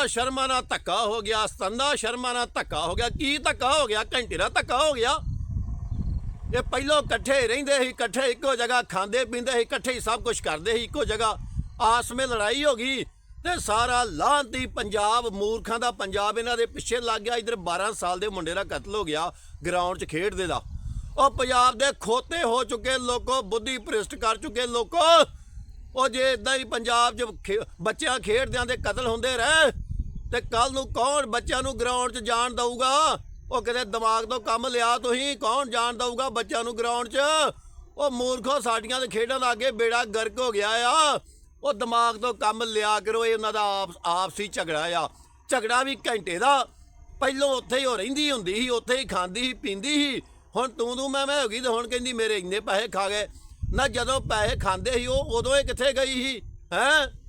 ਸਤੰਦਾ ਸ਼ਰਮਾ ਨਾਲ ਧੱਕਾ ਹੋ ਗਿਆ ਸਤੰਦਾ ਸ਼ਰਮਾ ਨਾਲ ਧੱਕਾ ਹੋ ਗਿਆ, ਕੀ ਧੱਕਾ ਹੋ ਗਿਆ? ਘੰਟੇ ਦਾ ਧੱਕਾ ਹੋ ਗਿਆ। ਇਹ ਪਹਿਲੋਂ ਇਕੱਠੇ ਰਹਿੰਦੇ ਸੀ, ਇਕੱਠੇ ਇੱਕੋ ਜਗ੍ਹਾ ਖਾਂਦੇ ਪੀਂਦੇ ਸੀ, ਇਕੱਠੇ ਹੀ ਸਭ ਕੁਝ ਕਰਦੇ ਸੀ, ਇੱਕੋ ਜਗ੍ਹਾ ਆਸ ਵਿੱਚ ਲੜਾਈ ਹੋ ਗਈ ਤੇ ਸਾਰਾ ਲਾਂਤੀ ਪੰਜਾਬ, ਮੂਰਖਾਂ ਦਾ ਪੰਜਾਬ ਇਹਨਾਂ ਦੇ ਪਿੱਛੇ ਲੱਗ ਗਿਆ, ਇਧਰ 12 ਸਾਲ ਦੇ ਮੁੰਡੇ ਦਾ ਕਤਲ ਹੋ ਗਿਆ ਗਰਾਊਂਡ 'ਚ ਖੇਡਦੇ ਦਾ। ਉਹ ਪੰਜਾਬ ਦੇ ਖੋਤੇ ਹੋ ਚੁੱਕੇ ਲੋਕੋ, ਬੁੱਧੀ ਭ੍ਰਿਸ਼ਟ ਕਰ ਚੁੱਕੇ ਲੋਕੋ। ਉਹ ਜੇ ਇਦਾਂ ਹੀ ਪੰਜਾਬ 'ਚ ਬੱਚਿਆਂ ਖੇਡਦਿਆਂ ਦੇ ਕਤਲ ਹੁੰਦੇ ਰਹੇ ਤੇ ਕੱਲ ਨੂੰ ਕੌਣ ਬੱਚਿਆਂ ਨੂੰ ਗਰਾਊਂਡ 'ਚ ਜਾਣ ਦਊਗਾ? ਉਹ ਕਿਤੇ ਦਿਮਾਗ ਤੋਂ ਕੰਮ ਲਿਆ ਤੁਸੀਂ, ਕੌਣ ਜਾਣ ਦਊਗਾ ਬੱਚਿਆਂ ਨੂੰ ਗਰਾਊਂਡ 'ਚ? ਉਹ ਮੂਰਖੋ, ਸਾਡੀਆਂ ਦੇ ਖੇਡਾਂ ਦਾ ਅੱਗੇ ਬੇੜਾ ਗਰਕ ਹੋ ਗਿਆ ਆ। ਉਹ ਦਿਮਾਗ ਤੋਂ ਕੰਮ ਲਿਆ ਕਰੋ, ਇਹ ਉਹਨਾਂ ਦਾ ਆਪਸ, ਆਪਸੀ ਝਗੜਾ ਆ। ਝਗੜਾ ਵੀ ਘੰਟੇ ਦਾ। ਪਹਿਲੋਂ ਉੱਥੇ ਹੀ ਉਹ ਰਹਿੰਦੀ ਹੁੰਦੀ ਸੀ, ਉੱਥੇ ਹੀ ਖਾਂਦੀ ਸੀ, ਪੀਂਦੀ ਸੀ। ਹੁਣ ਤੂੰ ਤੂੰ ਮੈਂ ਮੈਂ ਹੋ ਗਈ ਤੇ ਹੁਣ ਕਹਿੰਦੀ ਮੇਰੇ ਇੰਨੇ ਪੈਸੇ ਖਾ ਗਏ। ਨਾ ਜਦੋਂ ਪੈਸੇ ਖਾਂਦੇ ਸੀ, ਉਹ ਉਦੋਂ ਇਹ ਕਿੱਥੇ ਗਈ ਸੀ? ਹੈਂ?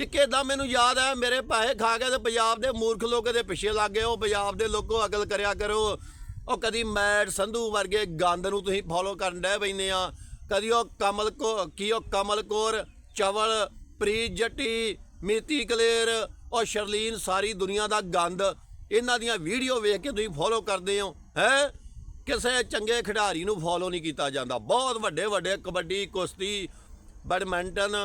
ਇੱਕ ਏਦਾਂ ਮੈਨੂੰ ਯਾਦ ਆ ਮੇਰੇ ਪੈਸੇ ਖਾ ਕੇ ਤੇ ਪੰਜਾਬ ਦੇ ਮੂਰਖ ਲੋਕ ਇਹਦੇ ਪਿੱਛੇ ਲੱਗ ਗਏ, ਉਹ ਪੰਜਾਬ ਦੇ ਲੋਕੋ ਅਕਲ ਕਰਿਆ ਕਰੋ। ਉਹ ਕਦੀ ਮੈਟ ਸੰਧੂ ਵਰਗੇ ਗੰਦ ਨੂੰ ਤੁਸੀਂ ਫੋਲੋ ਕਰਨ ਡੈ ਬੈਨੇ ਆ। ਕਦੀ ਉਹ ਕਮਲ ਕੋ, ਕੀ ਉਹ ਕਮਲ ਕੌਰ, ਚਵਲ, ਪ੍ਰੀਤ ਜੱਟੀ, ਮੀਤੀ ਕਲੇਰ, ਉਹ ਸ਼ਰਲੀਨ ਸਾਰੀ ਦੁਨੀਆ ਦਾ ਗੰਦ, ਇਹਨਾਂ ਦੀਆਂ ਵੀਡੀਓ ਵੇਖ ਕੇ ਤੁਸੀਂ ਫੋਲੋ ਕਰਦੇ ਹੋ, ਹੈ? ਕਿਸੇ ਚੰਗੇ ਖਿਡਾਰੀ ਨੂੰ ਫੋਲੋ ਨਹੀਂ ਕੀਤਾ ਜਾਂਦਾ। ਬਹੁਤ ਵੱਡੇ ਵੱਡੇ ਕਬੱਡੀ, ਕੁਸ਼ਤੀ, ਬੈਡਮਿੰਟਨ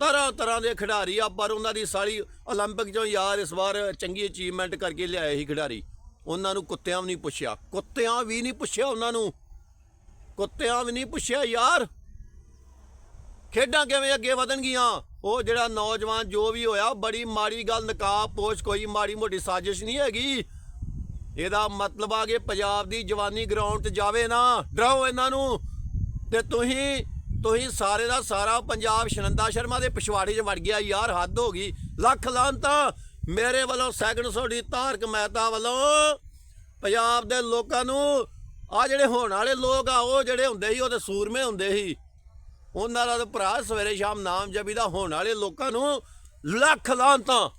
ਤਰ੍ਹਾਂ ਤਰ੍ਹਾਂ ਦੇ ਖਿਡਾਰੀ ਆ ਪਰ ਉਹਨਾਂ ਦੀ ਸਾਰੀ 올림픽 ਚੋਂ ਯਾਰ ਇਸ ਵਾਰ ਚੰਗੀ ਅਚੀਵਮੈਂਟ ਕਰਕੇ ਲਿਆਏ ਸੀ ਖਿਡਾਰੀ ਉਹਨਾਂ ਨੂੰ ਕੁੱਤਿਆਂ ਵੀ ਨਹੀਂ ਪੁੱਛਿਆ ਕੁੱਤਿਆਂ ਵੀ ਨਹੀਂ ਪੁੱਛਿਆ ਉਹਨਾਂ ਨੂੰ ਕੁੱਤਿਆਂ ਵੀ ਨਹੀਂ ਪੁੱਛਿਆ ਯਾਰ ਖੇਡਾਂ ਕਿਵੇਂ ਅੱਗੇ ਵਧਣਗੀਆਂ ਉਹ ਜਿਹੜਾ ਨੌਜਵਾਨ ਜੋ ਵੀ ਹੋਇਆ ਬੜੀ ਮਾੜੀ ਗੱਲ ਨਕਾਬ ਪੋਸ਼ ਕੋਈ ਮਾੜੀ ਮੋਟੀ ਸਾਜ਼ਿਸ਼ ਨਹੀਂ ਹੈਗੀ ਇਹਦਾ ਮਤਲਬ ਆ ਕਿ ਪੰਜਾਬ ਦੀ ਜਵਾਨੀ ਗਰਾਊਂਡ ਤੇ ਜਾਵੇ ਨਾ ਡਰਾਓ ਇਹਨਾਂ ਨੂੰ ਤੇ ਤੁਸੀਂ ਤੁਸੀਂ ਸਾਰੇ ਦਾ ਸਾਰਾ ਪੰਜਾਬ ਸ਼ਨੰਦਾ ਸ਼ਰਮਾ ਦੇ ਪਿਛਵਾੜੇ 'ਚ ਵੜ ਗਿਆ ਯਾਰ, ਹੱਦ ਹੋ ਗਈ। ਲੱਖ ਲਾਂਤਾਂ ਮੇਰੇ ਵੱਲੋਂ ਸੈਕਿੰਡ ਸੋਡੀ ਤਾਰਕ ਮਹਿਤਾ ਵੱਲੋਂ। ਪੰਜਾਬ ਦੇ ਲੋਕਾਂ ਨੂੰ ਆ ਜਿਹੜੇ ਹੋਣ ਵਾਲੇ ਲੋਕ ਆ, ਉਹ ਜਿਹੜੇ ਹੁੰਦੇ ਸੀ, ਉਹ ਤੇ ਸੂਰਮੇ ਹੁੰਦੇ ਸੀ। ਉਹਨਾਂ ਦਾ ਭਰਾ ਸਵੇਰੇ ਸ਼ਾਮ ਨਾਮ ਜਪੀ ਦਾ ਹੋਣ ਵਾਲੇ ਲੋਕਾਂ ਨੂੰ ਲੱਖ ਲਾਂਤਾਂ।